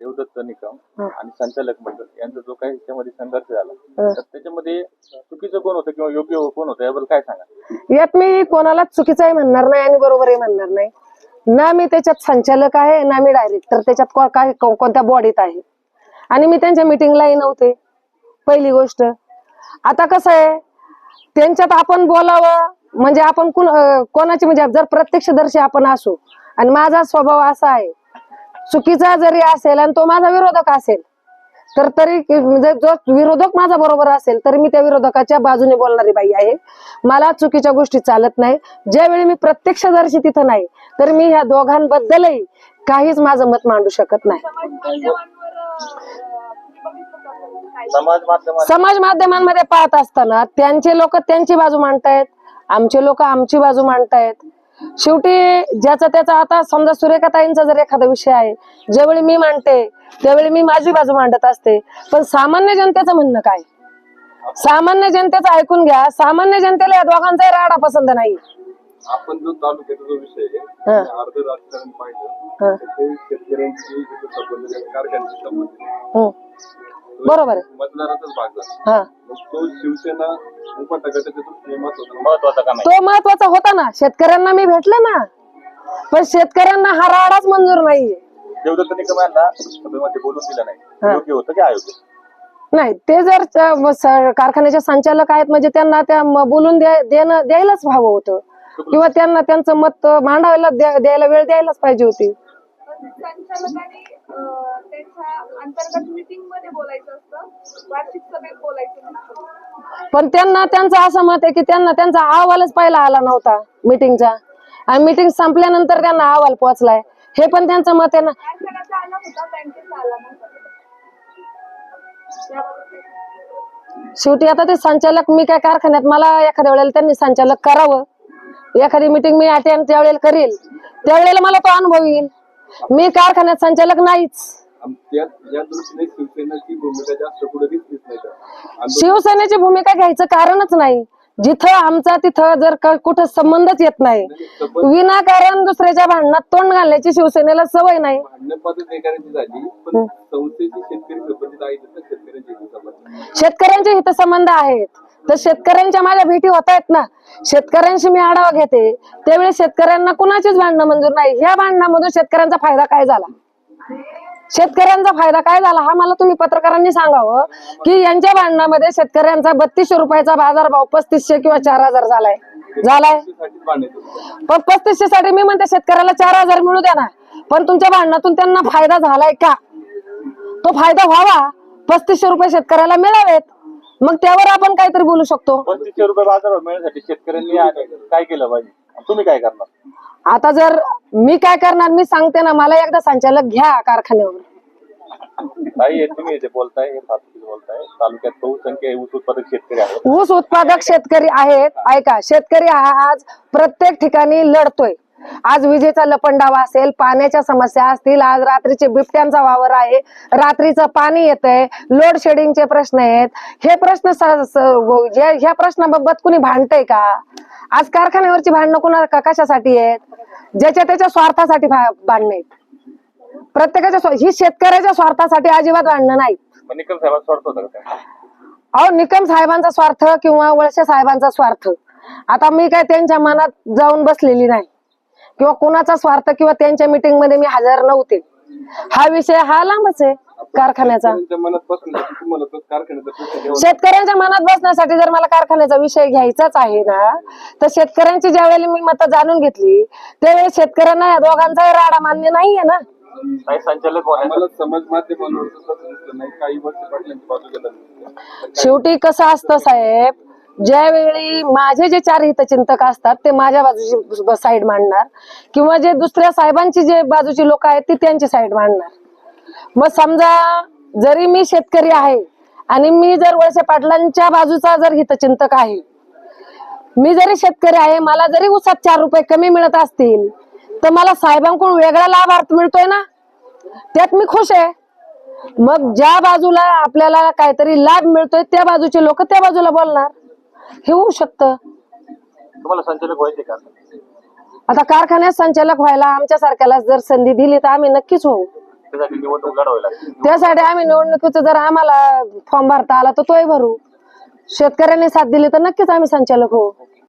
देवदत्त निकम हं. आणि संचालक मंडळ यांचा जो काही त्याच्यामध्ये संघर्ष झाला. हं. तर त्याच्यामध्ये चुकीचं कोण होतं किंवा योग्य कोण होतं याबद्दल काय सांगा यात मी कोणालाच चुकीचाही म्हणणार नाही आणि बरोबरही म्हणणार नाही. ना मी त्याच्यात संचालक आहे ना मी डायरेक्टर त्याच्यात को- काय को- कोणत्या बॉडीत आहे? आणि मी त्यांच्या मिटिंगलाही नव्हते पहिली गोष्ट. आता कसं आहे त्यांच्यात आपण बोलावं म्हणजे आपण कुण अं, कोणाची म्हणजे जर प्रत्यक्षदर्शी आपण असू आणि माझा स्वभाव असा आहे चुकीचा जरी असेल आणि तो माझा विरोधक असेल तर तरी म्हणजे जो विरोधक माझा बरोबर असेल तरी मी त्या विरोधकाच्या बाजूने बोलणारी बाई आहे. मला चुकीच्या गोष्टी चालत नाही. ज्यावेळी मी प्रत्यक्षदर्शी तिथं नाही तर मी ह्या दोघांबद्दलही काहीच माझं मत मांडू शकत नाही. समाज माध्यमांमध्ये पाहत असताना त्यांचे लोक त्यांची बाजू मांडतायत आमचे लोक आमची बाजू मांडतायत. शेवटी ज्याचा त्याचा आता समजा सुरेखाताईंचा जर एखादा विषय आहे ज्यावेळी मी मांडते त्यावेळी मी माझी बाजू मांडत असते पण सामान्य जनतेचं म्हणणं काय? सामान्य जनतेचं ऐकून घ्या सामान्य जनतेला या दोघांचाही राडा पसंत नाही. आपण जो तालुक्याचा जो विषय आहे अर्ध राजकारण ते शेतकऱ्यांची संबंध बरोबर आहे. मतदाराचाच भाग झाला. हा. मग तो शिवसेना महत्त्वाचा तो होता ना. शेतकऱ्यांना मी भेटले ना. पण शेतकऱ्यांना हा राडाच मंजूर नाहीये. देवदत्त निकम यांना सभेमध्ये बोलून दिलं नाही. हा. योग्य होतं की अयोग्य? नाही ते जर च- म- स- कारखान्याचे संचालक आहेत म्हणजे त्यांना त्या म- बोलून द्या- देणं द्यायलाच हवं होतं. किंवा त्यांना त्यांचं मत मांडायला द्या- द्यायला वेळ द्यायलाच पाहिजे होती. संचालकांनी अं, त्यांच्या अंतर्गत मीटिंगमध्ये बोलायचं असतं. वार्षिक सभेत बोलायचं नसतं. पण त्यांना त्यांचं असं मत आहे की त्यांना त्यांचा अहवालच पहिला आला नव्हता मीटिंगचा. आणि मीटिंग संपल्यानंतर त्यांना अहवाल पोहोचलाय. हे पण त्यांचं मत आहे ना? कारखान्याचा आला होता बँकेचा आला नव्हता. याबाबत काय? शेवटी आता ते संचालक मी काय कारखान्यात मला एखाद्या वेळेला त्यांनी संचालक करावं. एखादी मीटिंग मी अटेंड त्यावेळेला करील. त्यावेळेला मला तो अनुभव येईल. मी कारखान्यात संचालक नाहीच. शिवसेनेची भूमिका घ्यायचं कारणच नाही. जिथं आमचा तिथं जर का- कुठं संबंधच येत नाही. विनाकारण दुसऱ्याच्या भांडणात तोंड घालण्याची शिवसेनेला सवय नाही. शेतकऱ्यांचे हितसंबंध आहेत. तर शेतकऱ्यांच्या माझ्या भेटी होत आहेत ना. शेतकऱ्यांशी मी आढावा घेते. त्यावेळी शेतकऱ्यांना कुणाचीच भांडणं मंजूर नाही. ह्या भांडणामधून शेतकऱ्यांचा फायदा काय झाला? शेतकऱ्यांचा फायदा काय झाला? हा मला तुम्ही पत्रकारांनी सांगावं की यांच्या भांडणामध्ये शेतकऱ्यांचा बत्तीसशे रुपयाचा बाजारभाव पस्तीसशे किंवा चार हजार झालाय. झालाय? पण पस्तीसशे साठी मी म्हणते शेतकऱ्याला चार हजार मिळू द्या ना. पण तुमच्या भांडणातून त्यांना फायदा झालाय का? तो फायदा व्हावा. पस्तीसशे रुपये शेतकऱ्याला मिळावेत. मग त्यावर आपण काहीतरी बोलू शकतो. पंचवीसशे रुपये बाजारावर मिळण्यासाठी शेतकऱ्यांनी काय केलं पाहिजे? तुम्ही काय करणार? आता जर मी काय करणार मी सांगते ना मला एकदा संचालक घ्या कारखान्यावर. ताई हे तुम्ही जे बोलताय हे बोलताय. तालुक्यात बहुसंख्य ऊस उत्पादक शेतकरी आहेत. ऊस उत्पादक शेतकरी आहेत. ऐका शेतकरी हा आज प्रत्येक ठिकाणी लढतोय. आज विजेचा लपंडावा असेल पाण्याच्या समस्या असतील आज रात्रीचे बिबट्यांचा वावर आहे रात्रीचं पाणी येतंय लोड शेडिंगचे प्रश्न आहेत. हे प्रश्न ह्या प्रश्नाबाबत कुणी भांडतंय का? आज कारखान्यावरची भांडणं कुणा का- कशासाठी आहेत? ज्याच्या त्याच्या स्वार्थासाठी भांडणं प्रत्येकाच्या ही शेतकऱ्याच्या स्वार्थासाठी अजिबात भांडणं काय? अहो निकम साहेबांचा स्वार्थ किंवा वळसे साहेबांचा स्वार्थ. आता मी काय त्यांच्या मनात जाऊन बसलेली नाही. किंवा कोणाचा स्वार्थ किंवा त्यांच्या मीटिंगमध्ये मी हजर नव्हते. हा विषय हा लांबच आहे कारखान्याचा. शेतकऱ्यांच्या मनात बसण्यासाठी तुम्हाला तो कारखान्याचा प्रश्न घ्यावा शेतकऱ्यांच्या मनात बसण्यासाठी जर मला कारखान्याचा विषय घ्यायचाच आहे ना तर शेतकऱ्यांची ज्यावेळेला मी मतं जाणून घेतली त्यावेळी शेतकऱ्यांना या दोघांचाही राडा मान्य नाहीये ना. शेवटी कसं असतं साहेब ज्यावेळी माझे जे चार हितचिंतक असतात ते माझ्या बाजूची साईड मांडणार. किंवा जे दुसऱ्या साहेबांची जे बाजूची लोक आहेत ती त्यांची साईड मांडणार. मग समजा जरी मी शेतकरी आहे आणि मी जर वळसे पाटलांच्या बाजूचा जर हितचिंतक आहे मी जरी शेतकरी आहे मला जरी उसात चार रुपये कमी मिळत असतील तर मला साहेबांकडून वेगळा लाभार्थ मिळतोय ना? त्यात मी खुश आहे. मग ज्या बाजूला आपल्याला काहीतरी लाभ मिळतोय त्या बाजूचे लोक त्या बाजूला बोलणार. हे होऊ शकतं. तुम्हाला संचालक व्हायचे का? आता कारखान्यात संचालक व्हायला आमच्या सारख्याला जर संधी दिली तर आम्ही नक्कीच होऊ. त्यासाठी निवडणूक लढवावी लागते त्यासाठी आम्ही निवडणुकीचं जर आम्हाला फॉर्म भरता आला तर तोही भरू. शेतकऱ्यांनी साथ दिली तर नक्कीच आम्ही संचालक होऊ.